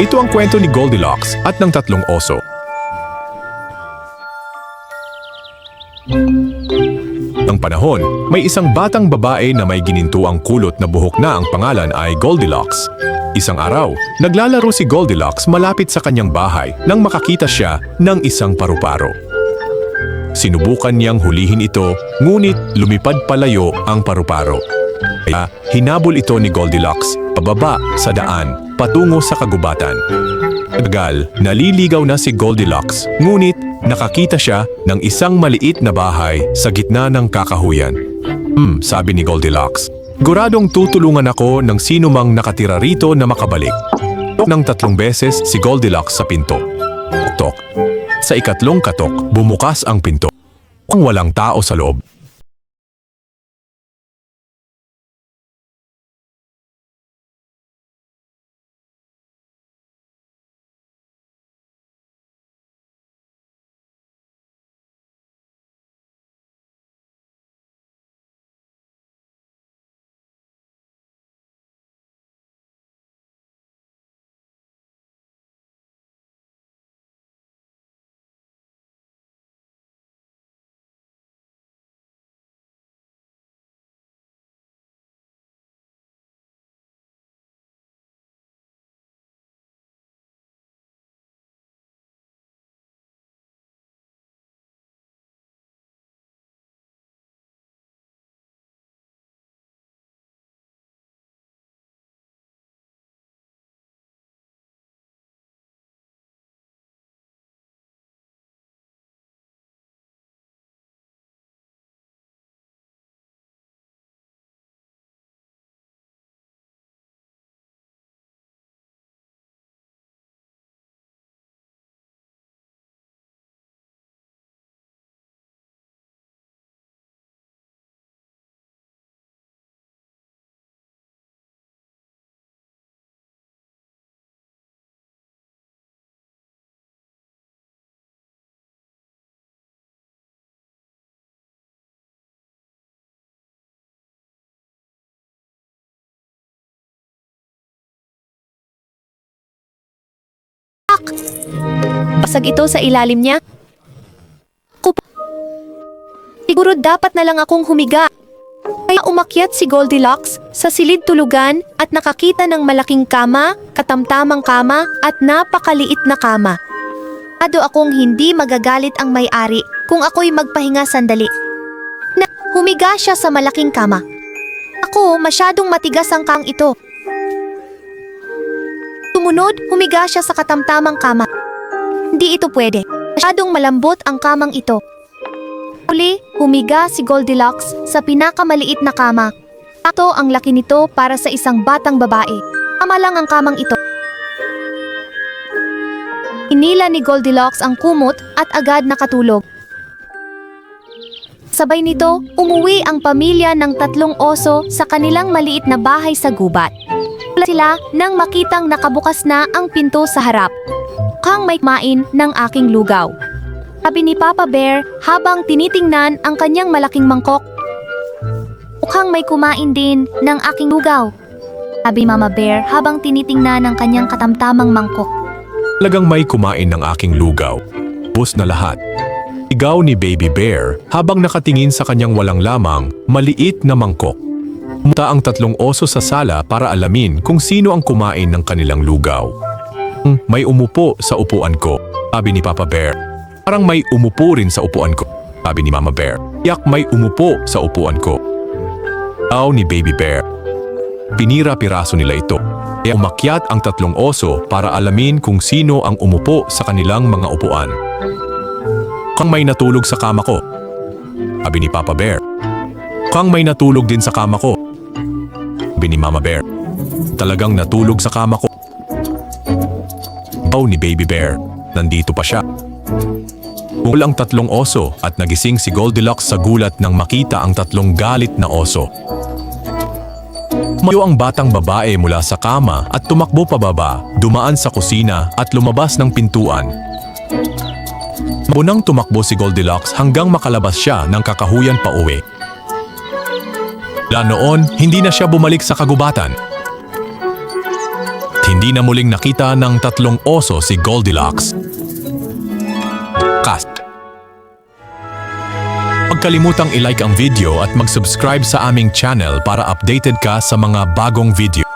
Ito ang kwento ni Goldilocks at ng tatlong oso. Ng panahon, may isang batang babae na may ginintuang kulot na buhok na ang pangalan ay Goldilocks. Isang araw, naglalaro si Goldilocks malapit sa kanyang bahay nang makakita siya ng isang paru-paro. Sinubukan niyang hulihin ito, ngunit lumipad palayo ang paru-paro. Kaya hinabol ito ni Goldilocks pababa sa daan patungo sa kagubatan. Tagal, naliligaw na si Goldilocks, ngunit nakakita siya ng isang maliit na bahay sa gitna ng kakahuyan. Hmm, sabi ni Goldilocks. Guradong tutulungan ako ng sino mang nakatira rito na makabalik. Tok ng tatlong beses si Goldilocks sa pinto. Tok. Sa ikatlong katok, bumukas ang pinto. Kung walang tao sa loob. Basag ito sa ilalim niya. Siguro dapat na lang akong humiga. Kaya umakyat si Goldilocks sa silid tulugan at nakakita ng malaking kama, katamtamang kama at napakaliit na kama. Ado akong hindi magagalit ang may-ari kung ako'y magpahinga sandali. Na humiga siya sa malaking kama. Ako, masyadong matigas ang kang ito. Tumunod, humiga siya sa katamtamang kama. Hindi ito pwede. Masyadong malambot ang kamang ito. Uli, humiga si Goldilocks sa pinakamaliit na kama. Ito ang laki nito para sa isang batang babae. Tama lang ang kamang ito. Inila ni Goldilocks ang kumot at agad nakatulog. Sabay nito, umuwi ang pamilya ng tatlong oso sa kanilang maliit na bahay sa gubat. Sila nang makitang nakabukas na ang pinto sa harap. Kang may main ng aking lugaw. Sabi ni Papa Bear habang tinitingnan ang kanyang malaking mangkok. Mukhang may kumain din ng aking lugaw. Sabi Mama Bear habang tinitingnan ang kanyang katamtamang mangkok. Talagang may kumain ng aking lugaw. Bus na lahat. Igaw ni Baby Bear habang nakatingin sa kanyang walang lamang maliit na mangkok. Muta ang tatlong oso sa sala para alamin kung sino ang kumain ng kanilang lugaw. "Hmm, May umupo sa upuan ko, sabi ni Papa Bear. Parang may umupo rin sa upuan ko, sabi ni Mama Bear. Yak may umupo sa upuan ko. Aw ni Baby Bear. Pinira-piraso nila ito. Kaya umakyat ang tatlong oso para alamin kung sino ang umupo sa kanilang mga upuan. Kang may natulog sa kama ko. Sabi ni Papa Bear. Kang may natulog din sa kama ko. Sabi ni Mama Bear. Talagang natulog sa kama ko. Aw ni Baby Bear. Nandito pa siya. Ang tatlong oso at nagising si Goldilocks sa gulat nang makita ang tatlong galit na oso. Mayo ang batang babae mula sa kama at tumakbo pababa, dumaan sa kusina at lumabas ng pintuan. Bunang tumakbo si Goldilocks hanggang makalabas siya ng kakahuyan pa uwi. Mula noon, hindi na siya bumalik sa kagubatan. hindi na muling nakita ng tatlong oso si Goldilocks. Cast. Huwag kalimutang i-like ang video at mag-subscribe sa aming channel para updated ka sa mga bagong video.